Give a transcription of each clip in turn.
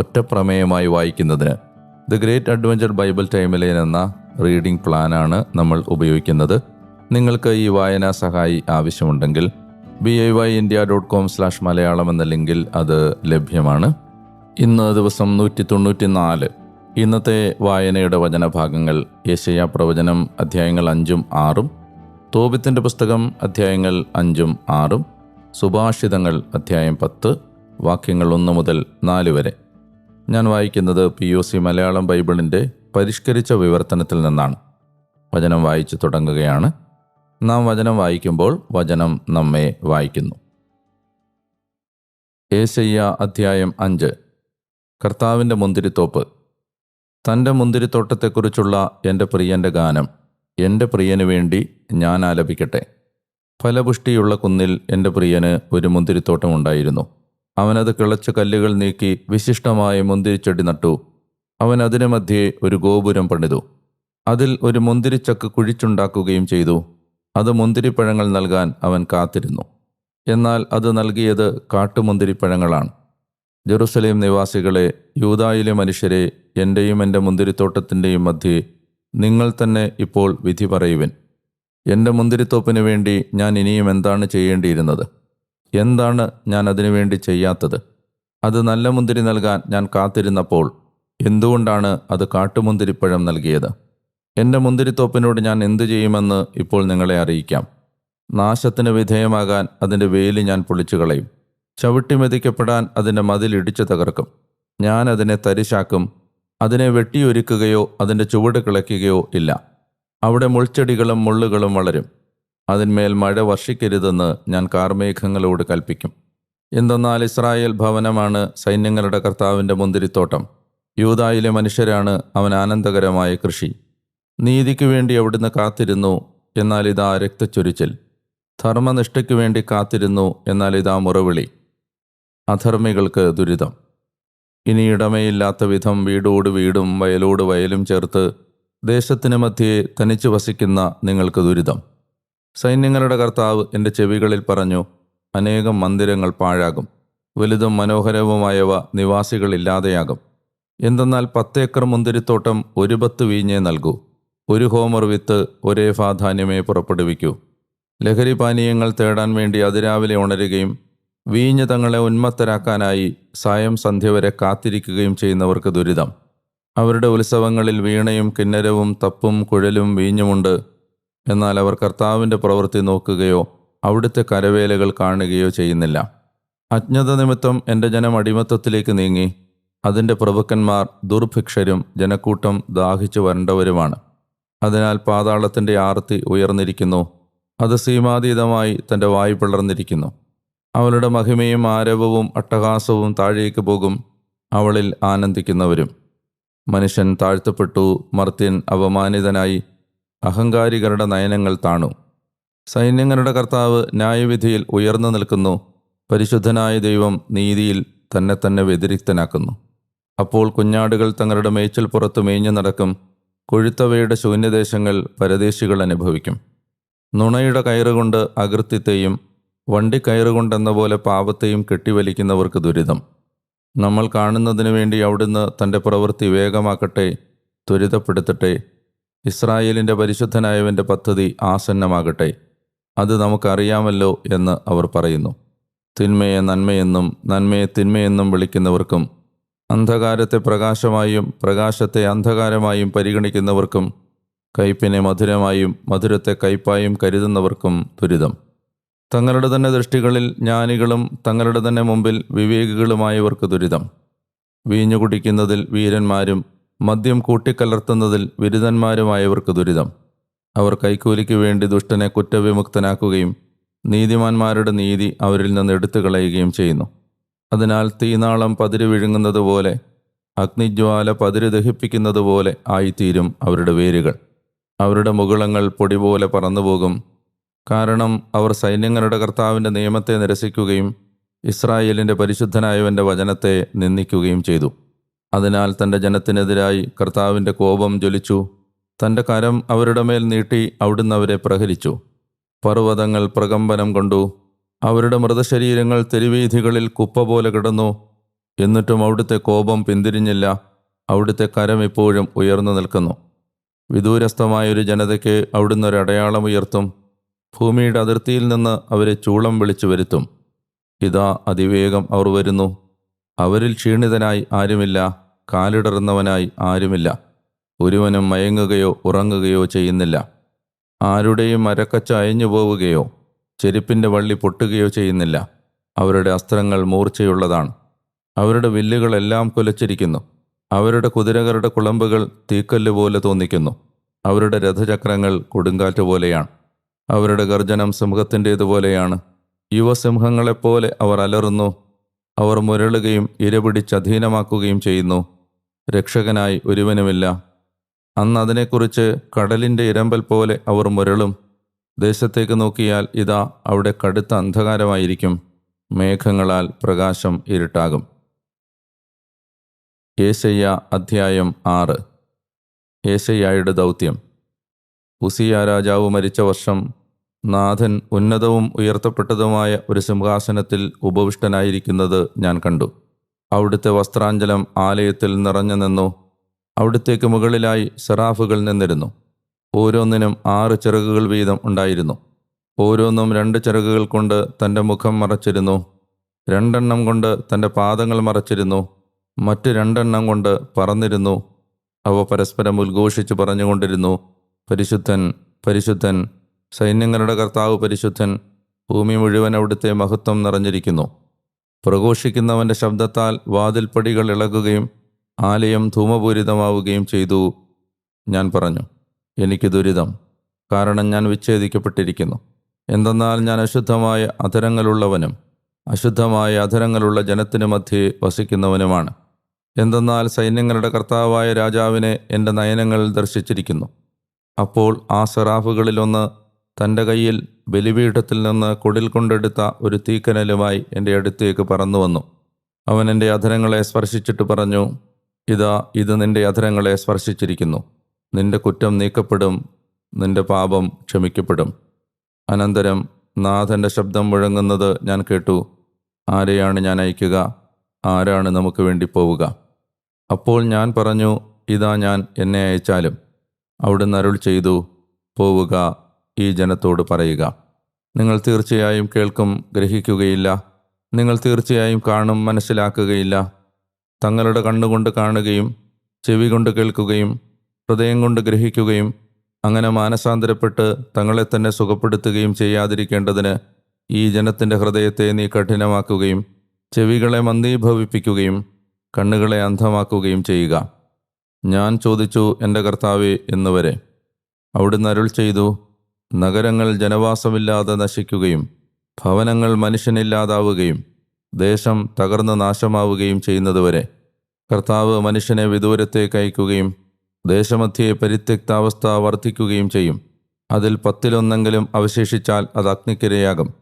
ഒറ്റപ്രമേയമായി വായിക്കുന്നതിന് the great adventure Bible timeline എന്ന reading പ്ലാനാണ് നമ്മൾ ഉപയോഗിക്കുന്നത്. നിങ്ങൾക്ക് ഈ വായനാ സഹായി ആവശ്യമുണ്ടെങ്കിൽ B I Y India dot com slash Malayalam എന്ന ലിങ്കിൽ അത് ലഭ്യമാണ്. ഇന്ന് ദിവസം നൂറ്റി തൊണ്ണൂറ്റി നാല് ഇന്നത്തെ വായനയുടെ വചനഭാഗങ്ങൾ യേശയ പ്രവചനം അധ്യായങ്ങൾ അഞ്ചും ആറും തോബിത്തിന്റെ പുസ്തകം അധ്യായങ്ങൾ അഞ്ചും ആറും സുഭാഷിതങ്ങൾ അധ്യായം പത്ത് വാക്യങ്ങൾ ഒന്ന് മുതൽ നാല് വരെ. ഞാൻ വായിക്കുന്നത് പി ഒ സി മലയാളം ബൈബിളിന്റെ പരിഷ്കരിച്ച വിവർത്തനത്തിൽ നിന്നാണ്. വചനം വായിച്ചു തുടങ്ങുകയാണ്. നാം വചനം വായിക്കുമ്പോൾ വചനം നമ്മെ വായിക്കുന്നു. ഏശയ്യ അധ്യായം അഞ്ച്. കർത്താവിന്റെ മുന്തിരിത്തോപ്പ്. തന്റെ മുന്തിരിത്തോട്ടത്തെക്കുറിച്ചുള്ള എന്റെ പ്രിയന്റെ ഗാനം എന്റെ പ്രിയന് വേണ്ടി ഞാൻ ആലപിക്കട്ടെ. ഫലപുഷ്ടിയുള്ള കുന്നിൽ എന്റെ പ്രിയന് ഒരു മുന്തിരിത്തോട്ടമുണ്ടായിരുന്നു അവനത് കിളച്ച കല്ലുകൾ നീക്കി വിശിഷ്ടമായ മുന്തിരിച്ചെടി നട്ടു. അവൻ അതിനു മധ്യേ ഒരു ഗോപുരം പണിതു. അതിൽ ഒരു മുന്തിരിച്ചക്ക് കുഴിച്ചുണ്ടാക്കുകയും ചെയ്തു. അത് മുന്തിരിപ്പഴങ്ങൾ നൽകാൻ അവൻ കാത്തിരുന്നു. എന്നാൽ അത് നൽകിയത് കാട്ടുമുന്തിരിപ്പഴങ്ങളാണ്. ജെറുസലേം നിവാസികളെ യൂതായിലെ മനുഷ്യരെ എന്റെയും എന്റെ മുന്തിരിത്തോട്ടത്തിന്റെയും മധ്യേ നിങ്ങൾ തന്നെ ഇപ്പോൾ വിധി പറയുവിൻ. എന്റെ മുന്തിരിത്തോപ്പിന് വേണ്ടി ഞാൻ ഇനിയും എന്താണ് ചെയ്യേണ്ടിയിരുന്നത്? എന്താണ് ഞാൻ അതിനുവേണ്ടി ചെയ്യാത്തത്? അത് നല്ല മുന്തിരി നൽകാൻ ഞാൻ കാത്തിരുന്നപ്പോൾ എന്തുകൊണ്ടാണ് അത് കാട്ടുമുന്തിരിപ്പഴം നൽകിയത്? എന്റെ മുന്തിരിത്തോപ്പിനോട് ഞാൻ എന്തു ചെയ്യുമെന്ന് ഇപ്പോൾ നിങ്ങളെ അറിയിക്കാം. നാശത്തിന് വിധേയമാകാൻ അതിന്റെ വേലി ഞാൻ പൊളിച്ചു കളയും ചവിട്ടി മെതിക്കപ്പെടാൻ അതിന്റെ മതിൽ ഇടിച്ചു തകർക്കും. ഞാൻ അതിനെ തരിശാക്കും. അതിനെ വെട്ടിയൊരുക്കുകയോ അതിന്റെ ചുവട് കിളയ്ക്കുകയോ ഇല്ല. അവിടെ മുൾച്ചെടികളും മുള്ളുകളും വളരും. അതിന്മേൽ മഴ വർഷിക്കരുതെന്ന് ഞാൻ കാർമേഘങ്ങളോട് കൽപ്പിക്കും എന്തെന്നാൽ ഇസ്രായേൽ ഭവനമാണ് സൈന്യങ്ങളുടെ കർത്താവിന്റെ മുന്തിരിത്തോട്ടം. യൂതായിലെ മനുഷ്യരാണ് അവൻ ആനന്ദകരമായ കൃഷി. നീതിക്ക് വേണ്ടി അവിടുന്ന് കാത്തിരുന്നു എന്നാൽ ഇതാ രക്തച്ചൊരിച്ചിൽ. ധർമ്മനിഷ്ഠയ്ക്ക് വേണ്ടി കാത്തിരുന്നു എന്നാൽ ഇതാ മുറവിളി. അധർമ്മികൾക്ക് ദുരിതം. ഇനി ഇടമയില്ലാത്ത വിധം വീടോട് വീടും വയലോട് വയലും ചേർത്ത് ദേശത്തിന് മധ്യേ തനിച്ചു വസിക്കുന്ന നിങ്ങൾക്ക് ദുരിതം. സൈന്യങ്ങളുടെ കർത്താവ് എന്റെ ചെവികളിൽ പറഞ്ഞു അനേകം മന്ദിരങ്ങൾ പാഴാകും. വലുതും മനോഹരവുമായവ നിവാസികളില്ലാതെയാകും. എന്തെന്നാൽ പത്തേക്കർ മുന്തിരിത്തോട്ടം ഒരു പത്ത് വീഞ്ഞേ നൽകൂ. ഒരു ഹോമർ വിത്ത് ഒരേ പ്രാധാന്യമേ പുറപ്പെടുവിക്കൂ. ലഹരി പാനീയങ്ങൾ തേടാൻ വേണ്ടി അതിരാവിലെ ഉണരുകയും വീഞ്ഞ് തങ്ങളെ ഉന്മത്തരാക്കാനായി സായം സന്ധ്യ വരെ കാത്തിരിക്കുകയും ചെയ്യുന്നവർക്ക് ദുരിതം. അവരുടെ ഉത്സവങ്ങളിൽ വീണയും കിന്നരവും തപ്പും കുഴലും വീഞ്ഞുമുണ്ട്. എന്നാൽ അവർ കർത്താവിന്റെ പ്രവൃത്തി നോക്കുകയോ അവിടുത്തെ കരവേലകൾ കാണുകയോ ചെയ്യുന്നില്ല. അജ്ഞത നിമിത്തം എന്റെ ജനം അടിമത്തത്തിലേക്ക് നീങ്ങി. അതിന്റെ പ്രഭുക്കന്മാർ ദുർഭിക്ഷരും ജനക്കൂട്ടം ദാഹിച്ചു വരേണ്ടവരുമാണ്. അതിനാൽ പാതാളത്തിന്റെ ആർത്തി ഉയർന്നിരിക്കുന്നു. അത് സീമാതീതമായി തന്റെ വായു പിളർന്നിരിക്കുന്നു. അവളുടെ മഹിമയും ആരവവും അട്ടഹാസവും താഴേക്ക് പോകും. അവളിൽ ആനന്ദിക്കുന്നവരും. മനുഷ്യൻ താഴ്ത്തപ്പെട്ടു മർത്യൻ അപമാനിതനായി അഹങ്കാരികളുടെ നയനങ്ങൾ താണു. സൈന്യങ്ങളുടെ കർത്താവ് ന്യായവിധിയിൽ ഉയർന്നു നിൽക്കുന്നു. പരിശുദ്ധനായ ദൈവം നീതിയിൽ തന്നെ തന്നെ വ്യതിരിക്തനാക്കുന്നു. അപ്പോൾ കുഞ്ഞാടുകൾ തങ്ങളുടെ മേച്ചിൽ പുറത്ത് മേഞ്ഞു നടക്കും. കൊഴുത്തവയുടെ ശൂന്യദേശങ്ങൾ പരദേശികൾ അനുഭവിക്കും. നുണയുടെ കയറുകൊണ്ട് അകൃത്യത്തെയും വണ്ടിക്കയറുകൊണ്ടെന്ന പോലെ പാപത്തെയും കെട്ടിവലിക്കുന്നവർക്ക് ദുരിതം. നമ്മൾ കാണുന്നതിനു വേണ്ടി അവിടുന്ന് തന്റെ പ്രവൃത്തി വേഗമാക്കട്ടെ ത്വരിതപ്പെടുത്തട്ടെ ഇസ്രായേലിന്റെ പരിശുദ്ധനായവന്റെ പദ്ധതി ആസന്നമാകട്ടെ. അത് നമുക്കറിയാമല്ലോ എന്ന് അവർ പറയുന്നു. തിന്മയെ നന്മയെന്നും നന്മയെ തിന്മയെന്നും വിളിക്കുന്നവർക്കും അന്ധകാരത്തെ പ്രകാശമായും പ്രകാശത്തെ അന്ധകാരമായും പരിഗണിക്കുന്നവർക്കും കയ്പിനെ മധുരമായും മധുരത്തെ കയ്പായും കരുതുന്നവർക്കും ദുരിതം. തങ്ങളുടെ തന്നെ ദൃഷ്ടികളിൽ ജ്ഞാനികളും തങ്ങളുടെ തന്നെ മുമ്പിൽ വിവേകികളുമായവർക്ക് ദുരിതം. വീഞ്ഞു കുടിക്കുന്നതിൽ വീരന്മാരും മദ്യം കൂട്ടിക്കലർത്തുന്നതിൽ ബിരുദന്മാരുമായവർക്ക് ദുരിതം. അവർ കൈക്കൂലിക്ക് വേണ്ടി ദുഷ്ടനെ കുറ്റവിമുക്തനാക്കുകയും നീതിമാന്മാരുടെ നീതി അവരിൽ നിന്ന് എടുത്തു കളയുകയും ചെയ്യുന്നു. അതിനാൽ തീനാളം പതിര് വിഴുങ്ങുന്നത് പോലെ അഗ്നിജ്വാല പതിര് ദഹിപ്പിക്കുന്നത് പോലെ ആയിത്തീരും അവരുടെ വേരുകൾ. അവരുടെ മുകുളങ്ങൾ പൊടി പോലെ പറന്നുപോകും. കാരണം അവർ സൈന്യങ്ങളുടെ കർത്താവിന്റെ നിയമത്തെ നിരസിക്കുകയും ഇസ്രായേലിന്റെ പരിശുദ്ധനായവന്റെ വചനത്തെ നിന്ദിക്കുകയും ചെയ്തു. അതിനാൽ തന്റെ ജനത്തിനെതിരായി കർത്താവിന്റെ കോപം ജ്വലിച്ചു. തന്റെ കരം അവരുടെ മേൽ നീട്ടി അവിടുന്ന് അവരെ പ്രഹരിച്ചു. പർവതങ്ങൾ പ്രകമ്പനം കൊണ്ടു. അവരുടെ മൃതശരീരങ്ങൾ തെരുവീഥികളിൽ കുപ്പ പോലെ കിടന്നു. എന്നിട്ടും അവിടുത്തെ കോപം പിന്തിരിഞ്ഞില്ല. അവിടുത്തെ കരം ഇപ്പോഴും ഉയർന്നു നിൽക്കുന്നു. വിദൂരസ്ഥമായൊരു ജനതയ്ക്ക് അവിടുന്ന് ഒരു അടയാളം ഉയർത്തും. ഭൂമിയുടെ അതിർത്തിയിൽ നിന്ന് അവരെ ചൂളം വിളിച്ചു വരുത്തും. ഇതാ അതിവേഗം അവർ വരുന്നു. അവരിൽ ക്ഷീണിതനായി ആരുമില്ല കാലിടറുന്നവനായി ആരുമില്ല. ഒരുവനും മയങ്ങുകയോ ഉറങ്ങുകയോ ചെയ്യുന്നില്ല. ആരുടെയും മരക്കച്ച അയഞ്ഞു പോവുകയോ ചെരുപ്പിന്റെ വള്ളി പൊട്ടുകയോ ചെയ്യുന്നില്ല. അവരുടെ അസ്ത്രങ്ങൾ മൂർച്ചയുള്ളതാണ്. അവരുടെ വില്ലുകളെല്ലാം കുലച്ചിരിക്കുന്നു. അവരുടെ കുതിരകളുടെ കുളമ്പുകൾ തീക്കല്ല് പോലെ തോന്നിക്കുന്നു. അവരുടെ രഥചക്രങ്ങൾ കൊടുങ്കാറ്റ് പോലെയാണ്. അവരുടെ ഗർജനം സിംഹത്തിന്റേതുപോലെയാണ് യുവസിംഹങ്ങളെപ്പോലെ അവർ അലറുന്നു. അവർ മുരളുകയും ഇരപിടിച്ച് അധീനമാക്കുകയും ചെയ്യുന്നു. രക്ഷകനായി ഒരുവനുമില്ല. അന്ന് അതിനെക്കുറിച്ച് കടലിന്റെ ഇരമ്പൽ പോലെ അവർ മുരളും. ദേശത്തേക്ക് നോക്കിയാൽ ഇതാ അവിടെ കടുത്ത അന്ധകാരമായിരിക്കും. മേഘങ്ങളാൽ പ്രകാശം ഇരുട്ടാകും. ഏശയ്യ അധ്യായം ആറ്. ഏശയ്യായുടെ ദൗത്യം. ഉസിയ രാജാവ് മരിച്ച വർഷം നാഥൻ ഉന്നതവും ഉയർത്തപ്പെട്ടതുമായ ഒരു സിംഹാസനത്തിൽ ഉപവിഷ്ടനായിരിക്കുന്നത് ഞാൻ കണ്ടു. അവിടുത്തെ വസ്ത്രാഞ്ചലം ആലയത്തിൽ നിറഞ്ഞു നിന്നു. അവിടുത്തേക്ക് മുകളിലായി സെറാഫുകൾ നിന്നിരുന്നു. ഓരോന്നിനും ആറ് ചിറകുകൾ വീതം ഉണ്ടായിരുന്നു. ഓരോന്നും രണ്ട് ചിറകുകൾ കൊണ്ട് തന്റെ മുഖം മറച്ചിരുന്നു. രണ്ടെണ്ണം കൊണ്ട് തന്റെ പാദങ്ങൾ മറച്ചിരുന്നു. മറ്റ് രണ്ടെണ്ണം കൊണ്ട് പറന്നിരുന്നു. അവ പരസ്പരം ഉദ്ഘോഷിച്ച് പറഞ്ഞുകൊണ്ടിരുന്നു പരിശുദ്ധൻ പരിശുദ്ധൻ സൈന്യങ്ങളുടെ കർത്താവ് പരിശുദ്ധൻ ഭൂമി മുഴുവൻ അവിടുത്തെ മഹത്വം നിറഞ്ഞിരിക്കുന്നു. പ്രഘോഷിക്കുന്നവന്റെ ശബ്ദത്താൽ വാതിൽപ്പടികൾ ഇളകുകയും ആലയം ധൂമപൂരിതമാവുകയും ചെയ്തു. ഞാൻ പറഞ്ഞു എനിക്ക് ദുരിതം കാരണം ഞാൻ വിച്ഛേദിക്കപ്പെട്ടിരിക്കുന്നു. എന്തെന്നാൽ ഞാൻ അശുദ്ധമായ അധരങ്ങളുള്ളവനും അശുദ്ധമായ അധരങ്ങളുള്ള ജനത്തിനു മധ്യേ വസിക്കുന്നവനുമാണ്. എന്തെന്നാൽ സൈന്യങ്ങളുടെ കർത്താവായ രാജാവിനെ എന്റെ നയനങ്ങൾ ദർശിച്ചിരിക്കുന്നു. അപ്പോൾ ആ സെറാഫുകളിലൊന്ന് തന്റെ കയ്യിൽ ബലിപീഠത്തിൽ നിന്ന് കുടിൽ കൊണ്ടെടുത്ത ഒരു തീക്കനലുമായി എന്റെ അടുത്തേക്ക് പറന്നു വന്നു അവൻ എന്റെ അധരങ്ങളെ സ്പർശിച്ചിട്ട് പറഞ്ഞു ഇതാ ഇത് നിന്റെ അധരങ്ങളെ സ്പർശിച്ചിരിക്കുന്നു. നിന്റെ കുറ്റം നീക്കപ്പെടും നിന്റെ പാപം ക്ഷമിക്കപ്പെടും. അനന്തരം നാഥന്റെ ശബ്ദം മുഴങ്ങുന്നത് ഞാൻ കേട്ടു. ആരെയാണ് ഞാൻ അയക്കുക? ആരാണ് നമുക്ക് വേണ്ടി പോവുക? അപ്പോൾ ഞാൻ പറഞ്ഞു ഇതാ ഞാൻ എന്നെ അയച്ചാലും. അവിടുന്ന് അരുൾ ചെയ്തു പോവുക ഈ ജനത്തോട് പറയുക. നിങ്ങൾ തീർച്ചയായും കേൾക്കും ഗ്രഹിക്കുകയില്ല. നിങ്ങൾ തീർച്ചയായും കാണും മനസ്സിലാക്കുകയില്ല. തങ്ങളുടെ കണ്ണുകൊണ്ട് കാണുകയും ചെവി കൊണ്ട് കേൾക്കുകയും ഹൃദയം കൊണ്ട് ഗ്രഹിക്കുകയും അങ്ങനെ മാനസാന്തരപ്പെട്ട് തങ്ങളെ തന്നെ സുഖപ്പെടുത്തുകയും ചെയ്യാതിരിക്കേണ്ടതിന് ഈ ജനത്തിന്റെ ഹൃദയത്തെ നീ കഠിനമാക്കുകയും ചെവികളെ മന്ദീഭവിപ്പിക്കുകയും കണ്ണുകളെ അന്ധമാക്കുകയും ചെയ്യുക. ഞാൻ ചോദിച്ചു എന്റെ കർത്താവെ എന്നുവരെ. അവിടുന്ന് അരുൾ ചെയ്തു നഗരങ്ങൾ ജനവാസമില്ലാതെ നശിക്കുകയും ഭവനങ്ങൾ മനുഷ്യനില്ലാതാവുകയും ദേശം തകർന്ന് നാശമാവുകയും ചെയ്യുന്നതുവരെ കർത്താവ് മനുഷ്യനെ വിദൂരത്തേക്ക് അയക്കുകയും ദേശമധ്യയെ പരിത്യക്താവസ്ഥ വർദ്ധിക്കുകയും ചെയ്യും. അതിൽ പത്തിലൊന്നെങ്കിലും അവശേഷിച്ചാൽ അത് അഗ്നിക്കിരയാകും.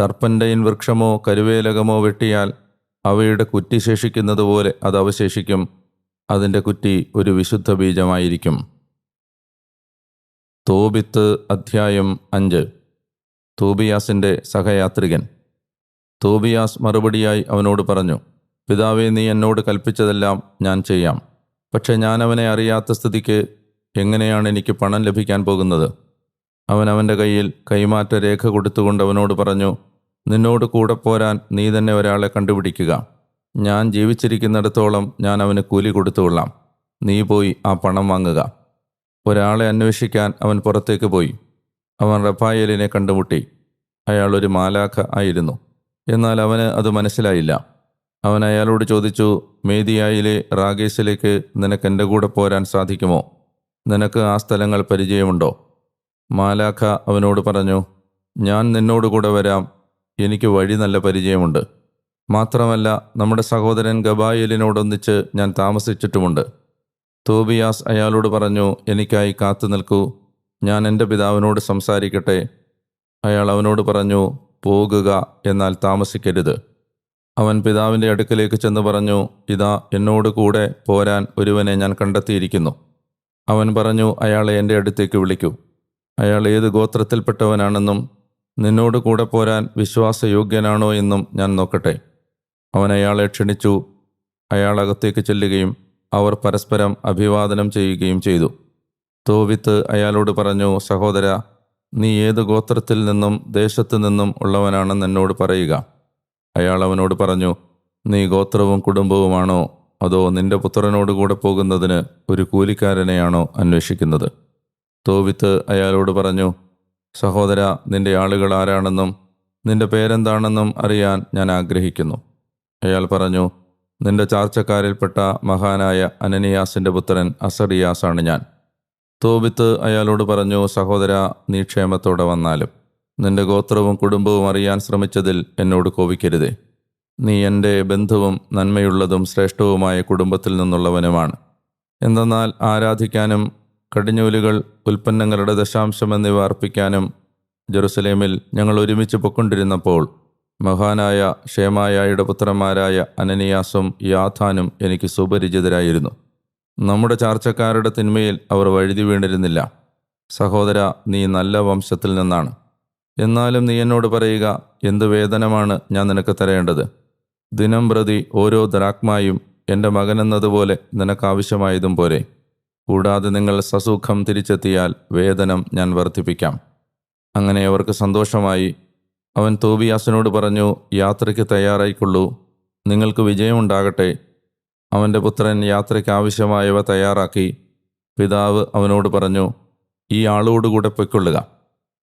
ടർപ്പന്റെയിൻ വൃക്ഷമോ കരുവേലകമോ വെട്ടിയാൽ അവയുടെ കുറ്റി ശേഷിക്കുന്നതുപോലെ അത് അവശേഷിക്കും. അതിന്റെ കുറ്റി ഒരു വിശുദ്ധ ബീജമായിരിക്കും. തോബിത്ത് അധ്യായം അഞ്ച്. തോബിയാസിന്റെ സഹയാത്രികൻ. തോബിയാസ് മറുപടിയായി അവനോട് പറഞ്ഞു പിതാവേ നീ എന്നോട് കൽപ്പിച്ചതെല്ലാം ഞാൻ ചെയ്യാം. പക്ഷേ ഞാൻ അവനെ അറിയാത്ത സ്ഥിതിക്ക് എങ്ങനെയാണ് എനിക്ക് പണം ലഭിക്കാൻ പോകുന്നത്? അവൻ അവന്റെ കയ്യിൽ കൈമാറ്റ രേഖ കൊടുത്തുകൊണ്ട് അവനോട് പറഞ്ഞു നിന്നോട് കൂടെ പോരാൻ നീ തന്നെ ഒരാളെ കണ്ടുപിടിക്കുക. ഞാൻ ജീവിച്ചിരിക്കുന്നിടത്തോളം ഞാൻ അവന് കൂലി കൊടുത്തുകൊള്ളാം. നീ പോയി ആ പണം വാങ്ങുക. ഒരാളെ അന്വേഷിക്കാൻ അവൻ പുറത്തേക്ക് പോയി. അവൻ റഫായേലിനെ കണ്ടുമുട്ടി. അയാൾ ഒരു മാലാഖ ആയിരുന്നു. എന്നാൽ അവന് അത് മനസ്സിലായില്ല. അവൻ അയാളോട് ചോദിച്ചു മേദിയായിലെ റാഗേസിലേക്ക് നിനക്ക് എന്റെ കൂടെ പോരാൻ സാധിക്കുമോ? നിനക്ക് ആ സ്ഥലങ്ങൾ പരിചയമുണ്ടോ? മാലാഖ അവനോട് പറഞ്ഞു ഞാൻ നിന്നോട് കൂടെ വരാം. എനിക്ക് വഴി നല്ല പരിചയമുണ്ട്. മാത്രമല്ല നമ്മുടെ സഹോദരൻ ഗബായലിനോടൊന്നിച്ച് ഞാൻ താമസിച്ചിട്ടുമുണ്ട്. തോബിയാസ് അയാളോട് പറഞ്ഞു എനിക്കായി കാത്തു നിൽക്കൂ. ഞാൻ എന്റെ പിതാവിനോട് സംസാരിക്കട്ടെ. അയാൾ അവനോട് പറഞ്ഞു പോകുക എന്നാൽ താമസിക്കരുത്. അവൻ പിതാവിന്റെ അടുക്കലേക്ക് ചെന്ന് പറഞ്ഞു ഇതാ എന്നോട് കൂടെ പോരാൻ ഒരുവനെ ഞാൻ കണ്ടെത്തിയിരിക്കുന്നു. അവൻ പറഞ്ഞു അയാളെ എന്റെ അടുത്തേക്ക് വിളിക്കൂ. അയാൾ ഏത് ഗോത്രത്തിൽപ്പെട്ടവനാണെന്നും നിന്നോട് കൂടെ പോരാൻ വിശ്വാസയോഗ്യനാണോ എന്നും ഞാൻ നോക്കട്ടെ. അവൻ അയാളെ ക്ഷണിച്ചു. അയാൾ അകത്തേക്ക് ചെല്ലുകയും അവർ പരസ്പരം അഭിവാദനം ചെയ്യുകയും ചെയ്തു. തോവിത്ത് അയാളോട് പറഞ്ഞു സഹോദര നീ ഏത് ഗോത്രത്തിൽ നിന്നും ദേശത്തു നിന്നും ഉള്ളവനാണെന്ന് എന്നോട് പറയുക. അയാൾ അവനോട് പറഞ്ഞു നീ ഗോത്രവും കുടുംബവുമാണോ? അതോ നിന്റെ പുത്രനോട് കൂടെ പോകുന്നതിന് ഒരു കൂലിക്കാരനെയാണോ അന്വേഷിക്കുന്നത്? തോവിത്ത് അയാളോട് പറഞ്ഞു സഹോദര നിന്റെ ആളുകൾ ആരാണെന്നും നിന്റെ പേരെന്താണെന്നും അറിയാൻ ഞാൻ ആഗ്രഹിക്കുന്നു. അയാൾ പറഞ്ഞു നിന്റെ ചാർച്ചക്കാരിൽപ്പെട്ട മഹാനായ അനനിയാസിന്റെ പുത്രൻ അസറിയാസാണ് ഞാൻ. തോബിത്ത് അയാളോട് പറഞ്ഞു സഹോദര നീ ക്ഷേമത്തോടെ വന്നാലും. നിന്റെ ഗോത്രവും കുടുംബവും അറിയാൻ ശ്രമിച്ചതിൽ എന്നോട് കോപിക്കരുതേ. നീ എന്റെ ബന്ധുവും നന്മയുള്ളതും ശ്രേഷ്ഠവുമായ കുടുംബത്തിൽ നിന്നുള്ളവനുമാണ്. എന്തെന്നാൽ ആരാധിക്കാനും കടിഞ്ഞൂലുകൾ ഉൽപ്പന്നങ്ങളുടെ ദശാംശം എന്നിവ അർപ്പിക്കാനും ജെറുസലേമിൽ ഞങ്ങൾ ഒരുമിച്ച് പൊക്കൊണ്ടിരുന്നപ്പോൾ മഹാനായ ഷേമായായുടെ പുത്രന്മാരായ അനനിയാസും യാഥാനും എനിക്ക് സുപരിചിതരായിരുന്നു. നമ്മുടെ ചാർച്ചക്കാരുടെ തിന്മയിൽ അവർ വഴുതി വീണിരുന്നില്ല. സഹോദര നീ നല്ല വംശത്തിൽ നിന്നാണ്. എന്നാലും നീ എന്നോട് പറയുക എന്ത് വേതനമാണ് ഞാൻ നിനക്ക് തരേണ്ടത്? ദിനം പ്രതി ഓരോ ദ്രാക്മായും എന്റെ മകനെന്നതുപോലെ നിനക്കാവശ്യമായതും പോരെ. കൂടാതെ നിങ്ങൾ സസുഖം തിരിച്ചെത്തിയാൽ വേതനം ഞാൻ വർദ്ധിപ്പിക്കാം. അങ്ങനെ അവർക്ക് സന്തോഷമായി അവൻ തോബിയാസിനോട് പറഞ്ഞു യാത്രയ്ക്ക് തയ്യാറായിക്കൊള്ളൂ. നിങ്ങൾക്ക് വിജയമുണ്ടാകട്ടെ. അവന്റെ പുത്രൻ യാത്രയ്ക്ക് ആവശ്യമായവ തയ്യാറാക്കി. പിതാവ് അവനോട് പറഞ്ഞു ഈ ആളോടുകൂടെ പൊയ്ക്കൊള്ളുക.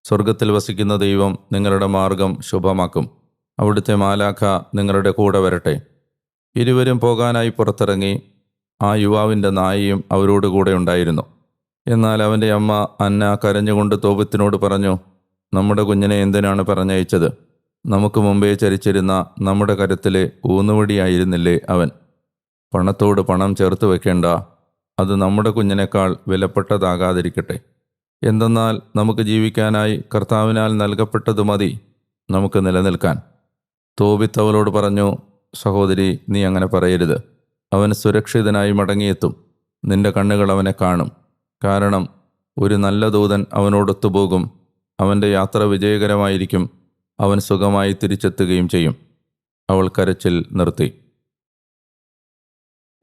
സ്വർഗത്തിൽ വസിക്കുന്ന ദൈവം നിങ്ങളുടെ മാർഗം ശുഭമാക്കും. അവിടുത്തെ മാലാഖ നിങ്ങളുടെ കൂടെ വരട്ടെ. ഇരുവരും പോകാനായി പുറത്തിറങ്ങി. ആ യുവാവിന്റെ നായയും അവരോടുകൂടെ ഉണ്ടായിരുന്നു. എന്നാൽ അവന്റെ അമ്മ അന്ന കരഞ്ഞുകൊണ്ട് തോപത്തിനോട് പറഞ്ഞു നമ്മുടെ കുഞ്ഞിനെ എന്തിനാണ് പറഞ്ഞയച്ചത്? നമുക്ക് മുമ്പേ ചരിച്ചിരുന്ന നമ്മുടെ കരത്തിലെ ഊന്നുവടിയായിരുന്നില്ലേ അവൻ? പണത്തോട് പണം ചേർത്ത് വെക്കേണ്ട. അത് നമ്മുടെ കുഞ്ഞിനേക്കാൾ വിലപ്പെട്ടതാകാതിരിക്കട്ടെ. എന്തെന്നാൽ നമുക്ക് ജീവിക്കാനായി കർത്താവിനാൽ നൽകപ്പെട്ടതു മതി നമുക്ക് നിലനിൽക്കാൻ. തോബിത്തവളോട് പറഞ്ഞു സഹോദരി നീ അങ്ങനെ പറയരുത്. അവൻ സുരക്ഷിതനായി മടങ്ങിയെത്തും. നിന്റെ കണ്ണുകൾ അവനെ കാണും. കാരണം ഒരു നല്ല ദൂതൻ അവനോടൊത്തുപോകും. അവന്റെ യാത്ര വിജയകരമായിരിക്കും. അവൻ സുഖമായി തിരിച്ചെത്തുകയും ചെയ്യും. അവൾ കരച്ചിൽ നിർത്തി.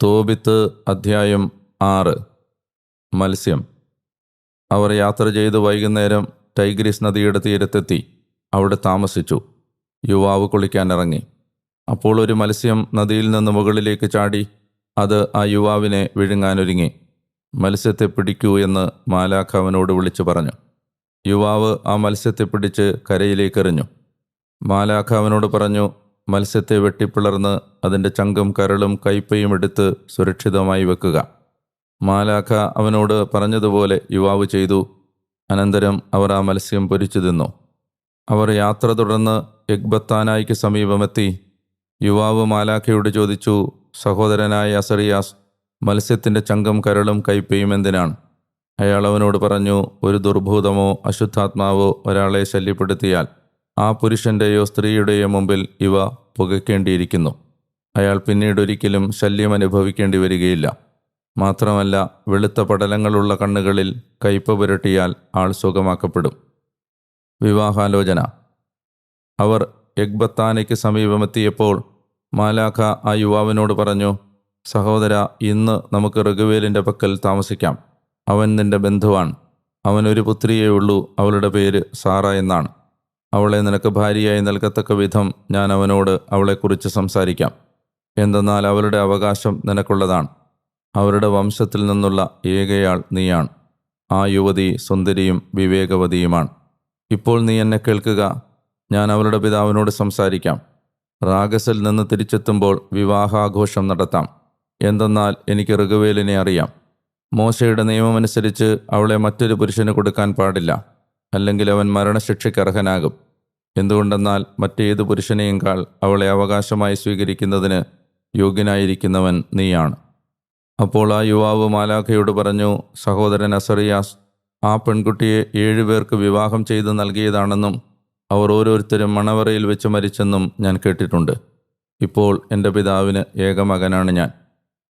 തോബിത്ത് അധ്യായം ആറ്. മത്സ്യം. അവർ യാത്ര ചെയ്ത് വൈകുന്നേരം ടൈഗ്രിസ് നദിയുടെ തീരത്തെത്തി. അവിടെ താമസിച്ചു. യുവാവ് കുളിക്കാനിറങ്ങി അപ്പോൾ ഒരു മത്സ്യം നദിയിൽ നിന്ന് മുകളിലേക്ക് ചാടി. അത് ആ യുവാവിനെ വിഴുങ്ങാനൊരുങ്ങി. മത്സ്യത്തെ പിടിക്കൂ എന്ന് മാലാഖ അവനോട് വിളിച്ചു പറഞ്ഞു. യുവാവ് ആ മത്സ്യത്തെ പിടിച്ച് കരയിലേക്ക് എറിഞ്ഞു അവനോട് പറഞ്ഞു മത്സ്യത്തെ വെട്ടിപ്പിളർന്ന് അതിന്റെ ചങ്കും കരളും കൈപ്പയും എടുത്ത് സുരക്ഷിതമായി വെക്കുക. മാലാഖ അവനോട് പറഞ്ഞതുപോലെ യുവാവ് ചെയ്തു. അനന്തരം അവർ ആ മത്സ്യം പൊരിച്ചു തിന്നു. അവർ യാത്ര തുടർന്ന് എഗ്ബത്താനായിക്ക് സമീപമെത്തി. യുവാവ് മാലാഖയോട് ചോദിച്ചു സഹോദരനായ അസറിയാസ് മത്സ്യത്തിന്റെ ചങ്കം കരളും കൈപ്പയും എന്തിനാണ്? അയാൾ അവനോട് പറഞ്ഞു ഒരു ദുർഭൂതമോ അശുദ്ധാത്മാവോ ഒരാളെ ശല്യപ്പെടുത്തിയാൽ ആ പുരുഷന്റെയോ സ്ത്രീയുടെയോ മുമ്പിൽ ഇവ പുകയ്ക്കേണ്ടിയിരിക്കുന്നു. അയാൾ പിന്നീട് ഒരിക്കലും ശല്യം അനുഭവിക്കേണ്ടി വരികയില്ല. മാത്രമല്ല വെളുത്ത പടലങ്ങളുള്ള കണ്ണുകളിൽ കയ്പ പുരട്ടിയാൽ ആൾ സുഖമാക്കപ്പെടും. വിവാഹാലോചന. അവർ എഗ്ബത്താനയ്ക്ക് സമീപമെത്തിയപ്പോൾ മാലാഖ ആ യുവാവിനോട് പറഞ്ഞു സഹോദര ഇന്ന് നമുക്ക് റഘുവേലിന്റെ പക്കൽ താമസിക്കാം. അവൻ നിന്റെ ബന്ധുവാണ്. അവനൊരു പുത്രിയേ ഉള്ളൂ അവളുടെ പേര് സാറ എന്നാണ്. അവളെ നിനക്ക് ഭാര്യയായി നൽകത്തക്ക വിധം ഞാൻ അവനോട് അവളെക്കുറിച്ച് സംസാരിക്കാം. എന്തെന്നാൽ അവളുടെ അവകാശം നിനക്കുള്ളതാണ്. അവരുടെ വംശത്തിൽ നിന്നുള്ള ഏകയാൾ നീയാണ്. ആ യുവതി സുന്ദരിയും വിവേകവതിയുമാണ്. ഇപ്പോൾ നീ എന്നെ കേൾക്കുക. ഞാൻ അവളുടെ പിതാവിനോട് സംസാരിക്കാം. റാഗസിൽ നിന്ന് തിരിച്ചെത്തുമ്പോൾ വിവാഹാഘോഷം നടത്താം. എന്തെന്നാൽ എനിക്ക് ഋഗുവേലിനെ അറിയാം. മോശയുടെ നിയമമനുസരിച്ച് അവളെ മറ്റൊരു പുരുഷന് കൊടുക്കാൻ പാടില്ല. അല്ലെങ്കിൽ അവൻ മരണശിക്ഷയ്ക്ക് അർഹനാകും. എന്തുകൊണ്ടെന്നാൽ മറ്റേത് പുരുഷനെയുംകാൾ അവളെ അവകാശമായി സ്വീകരിക്കുന്നതിന് യോഗ്യനായിരിക്കുന്നവൻ നീയാണ്. അപ്പോൾ ആ യുവാവ് മാലാഖയോട് പറഞ്ഞു സഹോദരൻ അസറിയാസ് ആ പെൺകുട്ടിയെ ഏഴുപേർക്ക് വിവാഹം ചെയ്ത് നൽകിയതാണെന്നും അവർ ഓരോരുത്തരും മണവറയിൽ വെച്ച് മരിച്ചെന്നും ഞാൻ കേട്ടിട്ടുണ്ട്. ഇപ്പോൾ എന്റെ പിതാവിന് ഏകമകനാണ് ഞാൻ.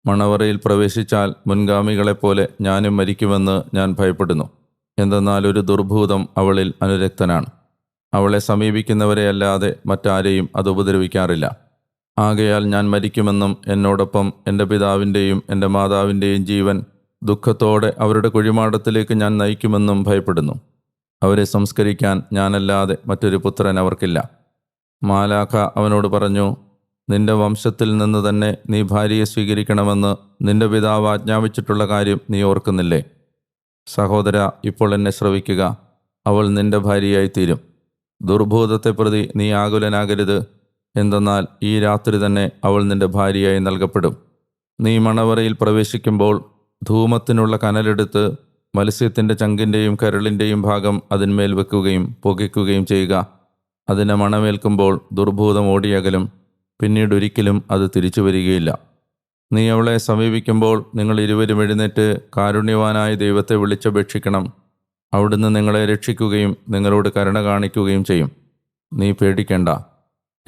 മണവറയിൽ പ്രവേശിച്ചാൽ മുൻഗാമികളെപ്പോലെ ഞാനും മരിക്കുമെന്ന് ഞാൻ ഭയപ്പെടുന്നു. എന്തെന്നാൽ ഒരു ദുർഭൂതം അവളിൽ അനുരക്തനാണ്. അവളെ സമീപിക്കുന്നവരെയല്ലാതെ മറ്റാരെയും അത് ഉപദ്രവിക്കാറില്ല. ആകയാൽ ഞാൻ മരിക്കുമെന്നും എന്നോടൊപ്പം എന്റെ പിതാവിന്റെയും എന്റെ മാതാവിന്റെയും ജീവൻ ദുഃഖത്തോടെ അവരുടെ കുഴിമാടത്തിലേക്ക് ഞാൻ നയിക്കുമെന്നും ഭയപ്പെടുന്നു. അവരെ സംസ്കരിക്കാൻ ഞാനല്ലാതെ മറ്റൊരു പുത്രൻ അവർക്കില്ല. മാലാഖ അവനോട് പറഞ്ഞു നിന്റെ വംശത്തിൽ നിന്ന് തന്നെ നീ ഭാര്യയെ സ്വീകരിക്കണമെന്ന് നിന്റെ പിതാവ് ആജ്ഞാപിച്ചിട്ടുള്ള കാര്യം നീ ഓർക്കുന്നില്ലേ? സഹോദര ഇപ്പോൾ എന്നെ ശ്രവിക്കുക. അവൾ നിന്റെ ഭാര്യയായി തീരും ദുർഭൂതത്തെ പ്രതി നീ ആകുലനാകരുത്. എന്തെന്നാൽ ഈ രാത്രി തന്നെ അവൾ നിന്റെ ഭാര്യയായി നൽകപ്പെടും. നീ മണവറയിൽ പ്രവേശിക്കുമ്പോൾ ധൂമത്തിനുള്ള കനലെടുത്ത് മത്സ്യത്തിന്റെ ചങ്കിന്റെയും കരളിന്റെയും ഭാഗം അതിന്മേൽ വെക്കുകയും പുകയ്ക്കുകയും ചെയ്യുക. അതിനെ മണമേൽക്കുമ്പോൾ ദുർഭൂതം ഓടിയകലും പിന്നീട് ഒരിക്കലും അത് തിരിച്ചു വരികയില്ല. നീ അവളെ സമീപിക്കുമ്പോൾ നിങ്ങൾ ഇരുവരും എഴുന്നേറ്റ് കാരുണ്യവാനായ ദൈവത്തെ വിളിച്ചപേക്ഷിക്കണം. അവിടുന്ന് നിങ്ങളെ രക്ഷിക്കുകയും നിങ്ങളോട് കരുണ കാണിക്കുകയും ചെയ്യും. നീ പേടിക്കേണ്ട.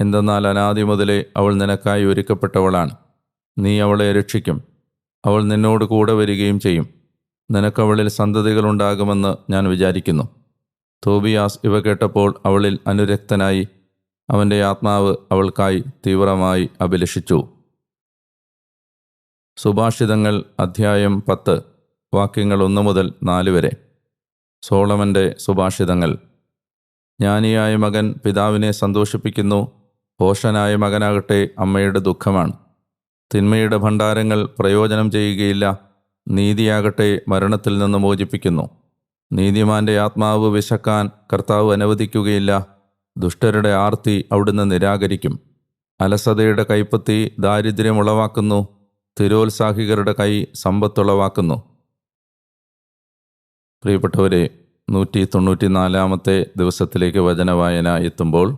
എന്തെന്നാൽ അനാദി മുതലേ അവൾ നിനക്കായി ഒരുക്കപ്പെട്ടവളാണ്. നീ അവളെ രക്ഷിക്കും. അവൾ നിന്നോട് കൂടെ വരികയും ചെയ്യും. നിനക്കവളിൽ സന്തതികളുണ്ടാകുമെന്ന് ഞാൻ വിചാരിക്കുന്നു. തോബിയാസ് ഇവ കേട്ടപ്പോൾ അവളിൽ അനുരക്തനായി അവന്റെ ആത്മാവ് അവൾക്കായി തീവ്രമായി അഭിലഷിച്ചു. സുഭാഷിതങ്ങൾ അധ്യായം പത്ത് വാക്യങ്ങൾ ഒന്ന് മുതൽ നാല് വരെ. സോളമന്റെ സുഭാഷിതങ്ങൾ. ജ്ഞാനിയായ മകൻ പിതാവിനെ സന്തോഷിപ്പിക്കുന്നു പോഷനായ മകനാകട്ടെ അമ്മയുടെ ദുഃഖമാണ്. തിന്മയുടെ ഭണ്ഡാരങ്ങൾ പ്രയോജനം ചെയ്യുകയില്ല നീതിയാകട്ടെ മരണത്തിൽ നിന്ന് മോചിപ്പിക്കുന്നു. നീതിമാന്റെ ആത്മാവ് വിശക്കാൻ കർത്താവ് അനുവദിക്കുകയില്ല ദുഷ്ടരുടെ ആർത്തി അവിടുന്ന് നിരാകരിക്കും. അലസതയുടെ കൈപ്പത്തി ദാരിദ്ര്യം ഉളവാക്കുന്നു. തിരോത്സാഹികരുടെ കൈ സമ്പത്തുളവാക്കുന്നു പ്രിയപ്പെട്ടവരെ നൂറ്റി തൊണ്ണൂറ്റിനാലാമത്തെ ദിവസത്തിലേക്ക് വചനവായന എത്തുമ്പോൾ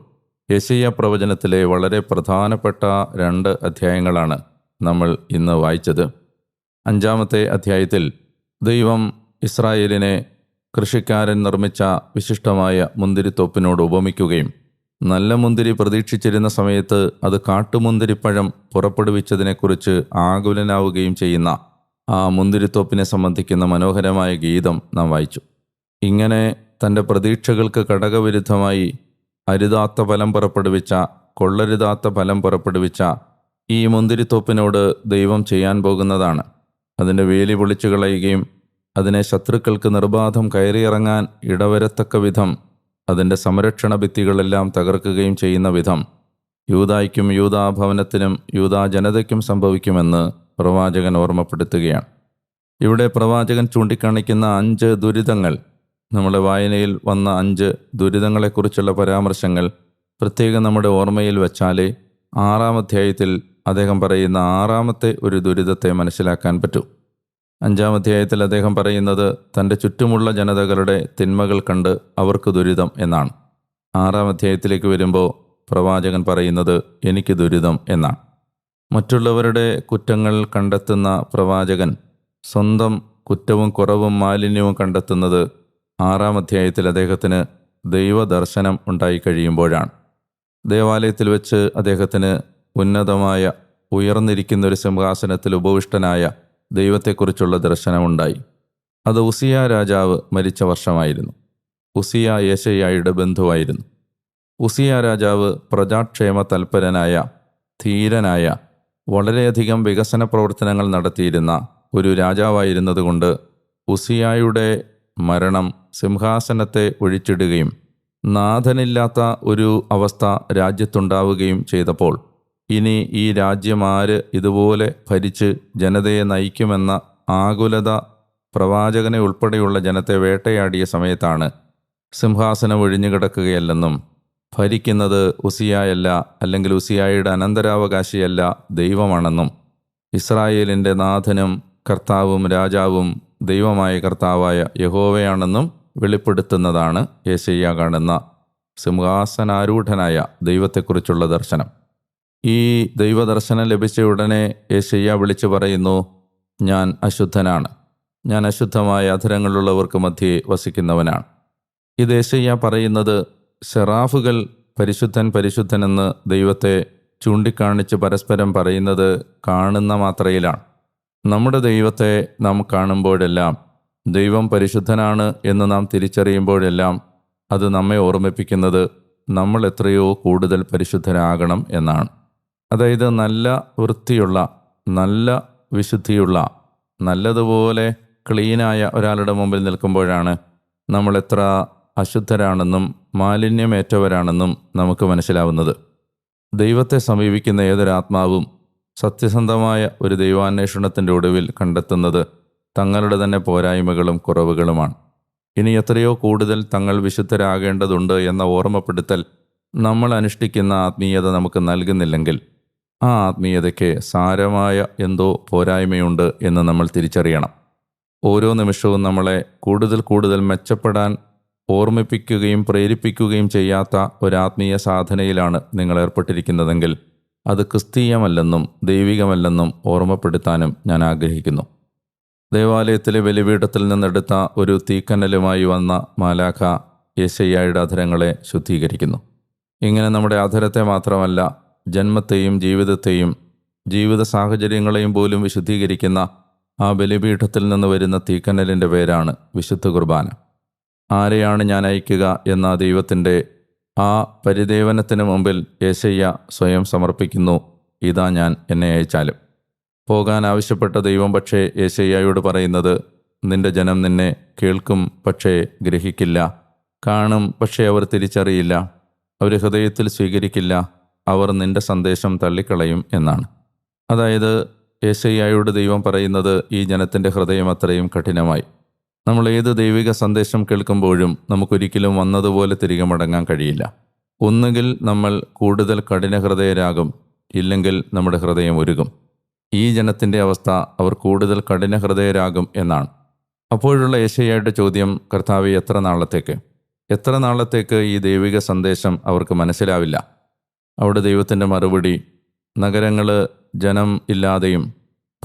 യശയ്യ പ്രവചനത്തിലെ വളരെ പ്രധാനപ്പെട്ട രണ്ട് അധ്യായങ്ങളാണ് നമ്മൾ ഇന്ന് വായിച്ചത്. അഞ്ചാമത്തെ അധ്യായത്തിൽ ദൈവം ഇസ്രായേലിനെ കൃഷിക്കാരൻ നിർമ്മിച്ച വിശിഷ്ടമായ മുന്തിരിത്തോപ്പിനോട് ഉപമിക്കുകയും നല്ല മുന്തിരി പ്രതീക്ഷിച്ചിരുന്ന സമയത്ത് അത് കാട്ടുമുന്തിരിപ്പഴം പുറപ്പെടുവിച്ചതിനെക്കുറിച്ച് ആകുലനാവുകയും ചെയ്യുന്ന ആ മുന്തിരിത്തോപ്പിനെ സംബന്ധിക്കുന്ന മനോഹരമായ ഗീതം നാം വായിച്ചു. ഇങ്ങനെ തന്റെ പ്രതീക്ഷകൾക്ക് ഘടകവിരുദ്ധമായി അരുതാത്ത ഫലം പുറപ്പെടുവിച്ച കൊള്ളരുതാത്ത ഫലം പുറപ്പെടുവിച്ച ഈ മുന്തിരിത്തോപ്പിനോട് ദൈവം ചെയ്യാൻ പോകുന്നതാണ്. അതിന്റെ വേലി പൊളിച്ചു കളയുകയും അതിനെ ശത്രുക്കൾക്ക് നിർബാധം കയറിയിറങ്ങാൻ ഇടവരത്തക്ക വിധം അതിന്റെ സംരക്ഷണ ഭിത്തികളെല്ലാം തകർക്കുകയും ചെയ്യുന്ന വിധം യൂതായ്ക്കും യൂതാഭവനത്തിനും യൂതാ ജനതയ്ക്കും സംഭവിക്കുമെന്ന് പ്രവാചകൻ ഓർമ്മപ്പെടുത്തുകയാണ്. ഇവിടെ പ്രവാചകൻ ചൂണ്ടിക്കാണിക്കുന്ന അഞ്ച് ദുരിതങ്ങൾ നമ്മുടെ വായനയിൽ വന്ന അഞ്ച് ദുരിതങ്ങളെക്കുറിച്ചുള്ള പരാമർശങ്ങൾ പ്രത്യേകം നമ്മുടെ ഓർമ്മയിൽ വച്ചാലേ ആറാം അധ്യായത്തിൽ അദ്ദേഹം പറയുന്ന ആറാമത്തെ ഒരു ദുരിതത്തെ മനസ്സിലാക്കാൻ പറ്റൂ. അഞ്ചാം അധ്യായത്തിൽ അദ്ദേഹം പറയുന്നത് തന്റെ ചുറ്റുമുള്ള ജനതകളുടെ തിന്മകൾ കണ്ട് അവർക്ക് ദുരിതം എന്നാണ്. ആറാം അധ്യായത്തിലേക്ക് വരുമ്പോൾ പ്രവാചകൻ പറയുന്നത് എനിക്ക് ദുരിതം എന്നാണ്. മറ്റുള്ളവരുടെ കുറ്റങ്ങൾ കണ്ടെത്തുന്ന പ്രവാചകൻ സ്വന്തം കുറ്റവും കുറവും മാലിന്യവും കണ്ടെത്തുന്നത് ആറാം അധ്യായത്തിൽ അദ്ദേഹത്തിന് ദൈവദർശനം ഉണ്ടായി കഴിയുമ്പോഴാണ്. ദേവാലയത്തിൽ വെച്ച് അദ്ദേഹത്തിന് ഉന്നതമായ ഉയർന്നിരിക്കുന്ന ഒരു സിംഹാസനത്തിൽ ഉപവിഷ്ടനായ ദൈവത്തെക്കുറിച്ചുള്ള ദർശനമുണ്ടായി. അത് ഉസിയ രാജാവ് മരിച്ച വർഷമായിരുന്നു. ഉസിയ യേശയ്യായുടെ ബന്ധുവായിരുന്നു. ഉസിയ രാജാവ് പ്രജാക്ഷേമ തൽപരനായ ധീരനായ വളരെയധികം വികസന പ്രവർത്തനങ്ങൾ നടത്തിയിരുന്ന ഒരു രാജാവായിരുന്നതുകൊണ്ട് ഉസിയായുടെ മരണം സിംഹാസനത്തെ ഒഴിച്ചിടുകയും നാഥനില്ലാത്ത ഒരു അവസ്ഥ രാജ്യത്തുണ്ടാവുകയും ചെയ്തപ്പോൾ ഇനി ഈ രാജ്യം ആര് ഇതുപോലെ ഭരിച്ച് ജനതയെ നയിക്കുമെന്ന ആകുലത പ്രവാചകനെ ഉൾപ്പെടെയുള്ള ജനത്തെ വേട്ടയാടിയ സമയത്താണ് സിംഹാസനം ഒഴിഞ്ഞുകിടക്കുകയല്ലെന്നും ഭരിക്കുന്നത് ഉസിയായല്ല അല്ലെങ്കിൽ ഉസിയായുടെ അനന്തരാവകാശിയല്ല ദൈവമാണെന്നും ഇസ്രായേലിന്റെ നാഥനും കർത്താവും രാജാവും ദൈവമായ കർത്താവായ യഹോവയാണെന്നും വെളിപ്പെടുത്തുന്നതാണ് യേശയ്യ കാണുന്ന സിംഹാസനാരൂഢനായ ദൈവത്തെക്കുറിച്ചുള്ള ദർശനം. ഈ ദൈവദർശനം ലഭിച്ച ഉടനെ യേശയ്യ വിളിച്ചു പറയുന്നു ഞാൻ അശുദ്ധനാണ്. ഞാൻ അശുദ്ധമായ അധരങ്ങളുള്ളവർക്ക് മധ്യേ വസിക്കുന്നവനാണ്. ഇത് യേശയ്യ പറയുന്നത് ഷെറാഫുകൾ പരിശുദ്ധൻ പരിശുദ്ധനെന്ന് ദൈവത്തെ ചൂണ്ടിക്കാണിച്ച് പരസ്പരം പറയുന്നത് കാണുന്ന മാത്രയിലാണ്. നമ്മുടെ ദൈവത്തെ നാം കാണുമ്പോഴെല്ലാം ദൈവം പരിശുദ്ധനാണ് എന്ന് നാം തിരിച്ചറിയുമ്പോഴെല്ലാം അത് നമ്മെ ഓർമ്മിപ്പിക്കുന്നത് നമ്മൾ എത്രയോ കൂടുതൽ പരിശുദ്ധരാകണം എന്നാണ്. അതായത് നല്ല വൃത്തിയുള്ള നല്ല വിശുദ്ധിയുള്ള നല്ലതുപോലെ ക്ലീനായ ഒരാളുടെ മുമ്പിൽ നിൽക്കുമ്പോഴാണ് നമ്മൾ എത്ര അശുദ്ധരാണെന്നും മാലിന്യമേറ്റവരാണെന്നും നമുക്ക് മനസ്സിലാവുന്നത്. ദൈവത്തെ സമീപിക്കുന്ന ഏതൊരാത്മാവും സത്യസന്ധമായ ഒരു ദൈവാന്വേഷണത്തിന്റെ ഒടുവിൽ കണ്ടെത്തുന്നത് തങ്ങളുടെ തന്നെ പോരായ്മകളും കുറവുകളുമാണ്. ഇനി എത്രയോ കൂടുതൽ തങ്ങൾ വിശുദ്ധരാകേണ്ടതുണ്ട് എന്ന ഓർമ്മപ്പെടുത്തൽ നമ്മൾ അനുഷ്ഠിക്കുന്ന ആത്മീയത നമുക്ക് നൽകുന്നില്ലെങ്കിൽ ആ ആത്മീയതയ്ക്ക് സാരമായ എന്തോ പോരായ്മയുണ്ട് എന്ന് നമ്മൾ തിരിച്ചറിയണം. ഓരോ നിമിഷവും നമ്മളെ കൂടുതൽ കൂടുതൽ മെച്ചപ്പെടാൻ ഓർമ്മിപ്പിക്കുകയും പ്രേരിപ്പിക്കുകയും ചെയ്യാത്ത ഒരാത്മീയ സാധനയിലാണ് നിങ്ങൾ ഏർപ്പെട്ടിരിക്കുന്നതെങ്കിൽ അത് ക്രിസ്തീയമല്ലെന്നും ദൈവികമല്ലെന്നും ഓർമ്മപ്പെടുത്താനും ഞാൻ ആഗ്രഹിക്കുന്നു. ദേവാലയത്തിലെ ബലിപീഠത്തിൽ നിന്നെടുത്ത ഒരു തീക്കന്നലുമായി വന്ന മാലാഖ യേശയ്യായുടെ അധരങ്ങളെ ശുദ്ധീകരിക്കുന്നു. ഇങ്ങനെ നമ്മുടെ അധരത്തെ മാത്രമല്ല ജന്മത്തെയും ജീവിതത്തെയും ജീവിത സാഹചര്യങ്ങളെയും പോലും വിശുദ്ധീകരിക്കുന്ന ആ ബലിപീഠത്തിൽ നിന്ന് വരുന്ന തീക്കനലിന്റെ പേരാണ് വിശുദ്ധ കുർബാന. ആരെയാണ് ഞാൻ അയക്കുക എന്ന ദൈവത്തിന്റെ ആ പരിദേവനത്തിന് മുമ്പിൽ യേശയ്യ സ്വയം സമർപ്പിക്കുന്നു. ഇതാ ഞാൻ എന്നെ അയച്ചാലും. പോകാൻ ആവശ്യപ്പെട്ട ദൈവം പക്ഷേ യേശയ്യയോട് പറയുന്നത് നിന്റെ ജനം നിന്നെ കേൾക്കും പക്ഷേ ഗ്രഹിക്കില്ല. കാണും പക്ഷേ അവർ തിരിച്ചറിയില്ല. അവർ ഹൃദയത്തിൽ സ്വീകരിക്കില്ല. അവർ നിന്റെ സന്ദേശം തള്ളിക്കളയും എന്നാണ്. അതായത് ഏശയ്യായോട് ദൈവം പറയുന്നത് ഈ ജനത്തിന്റെ ഹൃദയം അത്രയും കഠിനമായി. നമ്മൾ ഏത് ദൈവിക സന്ദേശം കേൾക്കുമ്പോഴും നമുക്കൊരിക്കലും വന്നതുപോലെ തിരികെ മടങ്ങാൻ കഴിയില്ല. ഒന്നുകിൽ നമ്മൾ കൂടുതൽ കഠിനഹൃദയരാകും ഇല്ലെങ്കിൽ നമ്മുടെ ഹൃദയം ഒരുകും ഈ ജനത്തിന്റെ അവസ്ഥ അവർ കൂടുതൽ കഠിനഹൃദയരാകും എന്നാണ്. അപ്പോഴുള്ള യേശയ്യയുടെ ചോദ്യം കർത്താവ് എത്ര നാളത്തേക്ക്? എത്ര നാളത്തേക്ക് ഈ ദൈവിക സന്ദേശം അവർക്ക് മനസ്സിലാവില്ല. അവിടെ ദൈവത്തിന്റെ മറുപടി നഗരങ്ങൾ ജനം ഇല്ലാതെയും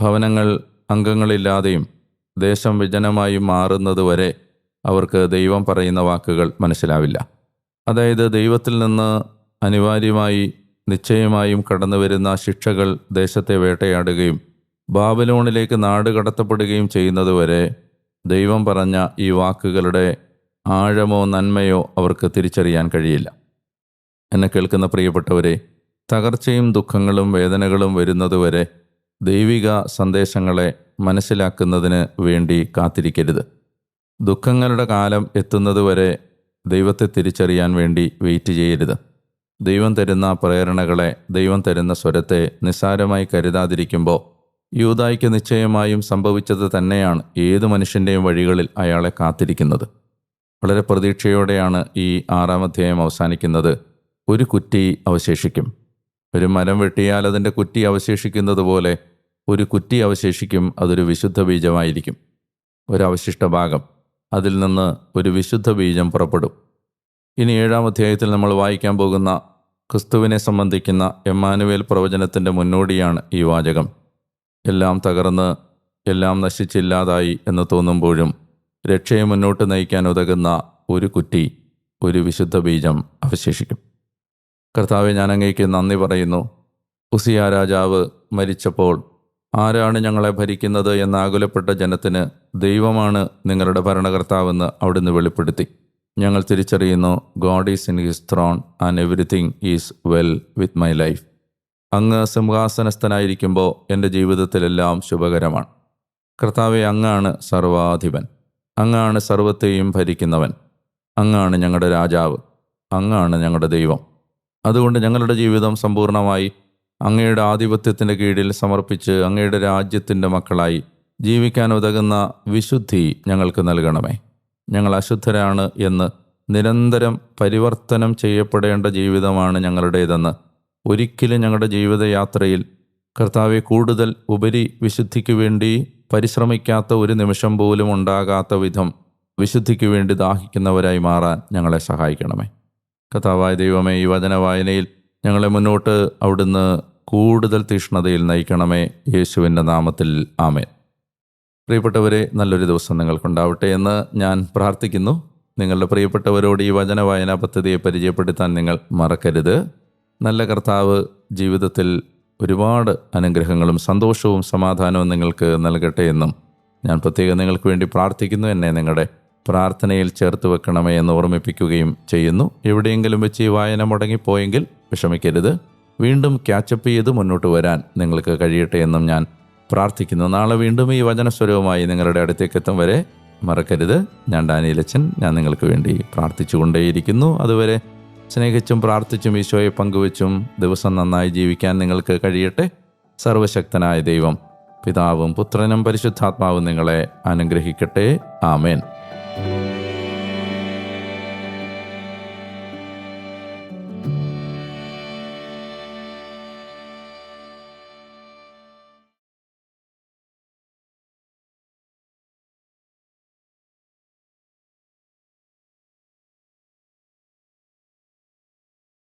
ഭവനങ്ങൾ അംഗങ്ങളില്ലാതെയും ദേശം വിജനമായി മാറുന്നതുവരെ അവർക്ക് ദൈവം പറയുന്ന വാക്കുകൾ മനസ്സിലാവില്ല. അതായത് ദൈവത്തിൽ നിന്ന് അനിവാര്യമായി നിശ്ചയമായും കടന്നു വരുന്ന ശിക്ഷകൾ ദേശത്തെ വേട്ടയാടുകയും ബാബലോണിലേക്ക് നാട് കടത്തപ്പെടുകയും ചെയ്യുന്നതുവരെ ദൈവം പറഞ്ഞ ഈ വാക്കുകളുടെ ആഴമോ നന്മയോ അവർക്ക് തിരിച്ചറിയാൻ കഴിയില്ല. എന്നെ കേൾക്കുന്ന പ്രിയപ്പെട്ടവരെ തകർച്ചയും ദുഃഖങ്ങളും വേദനകളും വരുന്നതുവരെ ദൈവിക സന്ദേശങ്ങളെ മനസ്സിലാക്കുന്നതിന് വേണ്ടി കാത്തിരിക്കരുത്. ദുഃഖങ്ങളുടെ കാലം എത്തുന്നതുവരെ ദൈവത്തെ തിരിച്ചറിയാൻ വേണ്ടി വെയിറ്റ് ചെയ്യരുത്. ദൈവം തരുന്ന പ്രേരണകളെ ദൈവം തരുന്ന സ്വരത്തെ നിസ്സാരമായി കരുതാതിരിക്കുമ്പോൾ യൂതായ്ക്ക് നിശ്ചയമായും സംഭവിച്ചത് തന്നെയാണ് ഏത് മനുഷ്യന്റെയും വഴികളിൽ അയാളെ കാത്തിരിക്കുന്നത്. വളരെ പ്രതീക്ഷയോടെയാണ് ഈ ആറാം അധ്യായം അവസാനിക്കുന്നത്. ഒരു കുറ്റി അവശേഷിക്കും. ഒരു മരം വെട്ടിയാൽ അതിന്റെ കുറ്റി അവശേഷിക്കുന്നത് പോലെ ഒരു കുറ്റി അവശേഷിക്കും അതൊരു വിശുദ്ധ ബീജമായിരിക്കും. ഒരവശിഷ്ട ഭാഗം അതിൽ നിന്ന് ഒരു വിശുദ്ധ ബീജം പുറപ്പെടും. ഇനി ഏഴാം അധ്യായത്തിൽ നമ്മൾ വായിക്കാൻ പോകുന്ന ക്രിസ്തുവിനെ സംബന്ധിക്കുന്ന എമ്മാനുവേൽ പ്രവചനത്തിന്റെ മുന്നോടിയാണ് ഈ വാചകം. എല്ലാം തകർന്ന് എല്ലാം നശിച്ചില്ലാതായി എന്ന് തോന്നുമ്പോഴും രക്ഷയെ മുന്നോട്ട് നയിക്കാൻ ഉതകുന്ന ഒരു കുറ്റി ഒരു വിശുദ്ധ ബീജം അവശേഷിക്കും. കർത്താവെ ഞാൻ അങ്ങേക്ക് നന്ദി പറയുന്നു. ഉസിയ രാജാവ് മരിച്ചപ്പോൾ ആരാണ് ഞങ്ങളെ ഭരിക്കുന്നത് എന്ന് ആകുലപ്പെട്ട ജനത്തിന് ദൈവമാണ് നിങ്ങളുടെ ഭരണകർത്താവെന്ന് അവിടുന്ന് വെളിപ്പെടുത്തി. ഞങ്ങൾ തിരിച്ചറിയുന്നു God is in his throne and everything is well with my life അങ്ങ് സിംഹാസനസ്ഥനായിരിക്കുമ്പോൾ എന്റെ ജീവിതത്തിലെല്ലാം ശുഭകരമാണ്. കർത്താവെ അങ്ങാണ് സർവാധിപൻ. അങ്ങാണ് സർവത്തെയും ഭരിക്കുന്നവൻ. അങ്ങാണ് ഞങ്ങളുടെ രാജാവ്. അങ്ങാണ് ഞങ്ങളുടെ ദൈവം. അതുകൊണ്ട് ഞങ്ങളുടെ ജീവിതം സമ്പൂർണമായി അങ്ങയുടെ ആധിപത്യത്തിന്റെ കീഴിൽ സമർപ്പിച്ച് അങ്ങയുടെ രാജ്യത്തിന്റെ മക്കളായി ജീവിക്കാൻ ഉതകുന്ന വിശുദ്ധി ഞങ്ങൾക്ക് നൽകണമേ. ഞങ്ങൾ അശുദ്ധരാണ് എന്ന് നിരന്തരം പരിവർത്തനം ചെയ്യപ്പെടേണ്ട ജീവിതമാണ് ഞങ്ങളുടേതെന്ന് ഒരിക്കലും ഞങ്ങളുടെ ജീവിതയാത്രയിൽ കർത്താവെ കൂടുതൽ ഉപരി വിശുദ്ധിക്ക് വേണ്ടി പരിശ്രമിക്കാത്ത ഒരു നിമിഷം പോലും ഉണ്ടാകാത്ത വിധം വിശുദ്ധിക്ക് വേണ്ടി ദാഹിക്കുന്നവരായി മാറാൻ ഞങ്ങളെ സഹായിക്കണമേ. കഥാവായ ദൈവമേ ഈ വചന വായനയിൽ ഞങ്ങളെ മുന്നോട്ട് അവിടുന്ന് കൂടുതൽ തീഷ്ണതയിൽ നയിക്കണമേ. യേശുവിന്റെ നാമത്തിൽ ആമേൻ. പ്രിയപ്പെട്ടവരെ നല്ലൊരു ദിവസം നിങ്ങൾക്കുണ്ടാവട്ടെ എന്ന് ഞാൻ പ്രാർത്ഥിക്കുന്നു. നിങ്ങളുടെ പ്രിയപ്പെട്ടവരോട് ഈ വചന വായനാ പദ്ധതിയെ പരിചയപ്പെടുത്താൻ നിങ്ങൾ മറക്കരുത്. നല്ല കർത്താവ് ജീവിതത്തിൽ ഒരുപാട് അനുഗ്രഹങ്ങളും സന്തോഷവും സമാധാനവും നിങ്ങൾക്ക് നൽകട്ടെ എന്നും ഞാൻ പ്രത്യേകം നിങ്ങൾക്ക് വേണ്ടി പ്രാർത്ഥിക്കുന്നു. എന്നെ നിങ്ങളുടെ പ്രാർത്ഥനയിൽ ചേർത്ത് വെക്കണമേ എന്ന് ഓർമ്മിപ്പിക്കുകയും ചെയ്യുന്നു. എവിടെയെങ്കിലും വെച്ച് ഈ വായന മുടങ്ങിപ്പോയെങ്കിൽ വിഷമിക്കരുത്. വീണ്ടും ക്യാച്ചപ്പ് ചെയ്ത് മുന്നോട്ട് വരാൻ നിങ്ങൾക്ക് കഴിയട്ടെ എന്നും ഞാൻ പ്രാർത്ഥിക്കുന്നു. നാളെ വീണ്ടും ഈ വചനസ്വരവുമായി നിങ്ങളുടെ അടുത്തേക്ക് എത്തും വരെ മറക്കരുത്. ഞാൻ ഡാനിയിലച്ചൻ ഞാൻ നിങ്ങൾക്ക് വേണ്ടി പ്രാർത്ഥിച്ചുകൊണ്ടേയിരിക്കുന്നു. അതുവരെ സ്നേഹിച്ചും പ്രാർത്ഥിച്ചും ഈശോയെ പങ്കുവച്ചും ദിവസം നന്നായി ജീവിക്കാൻ നിങ്ങൾക്ക് കഴിയട്ടെ. സർവശക്തനായ ദൈവം പിതാവും പുത്രനും പരിശുദ്ധാത്മാവും നിങ്ങളെ അനുഗ്രഹിക്കട്ടെ. ആമേൻ.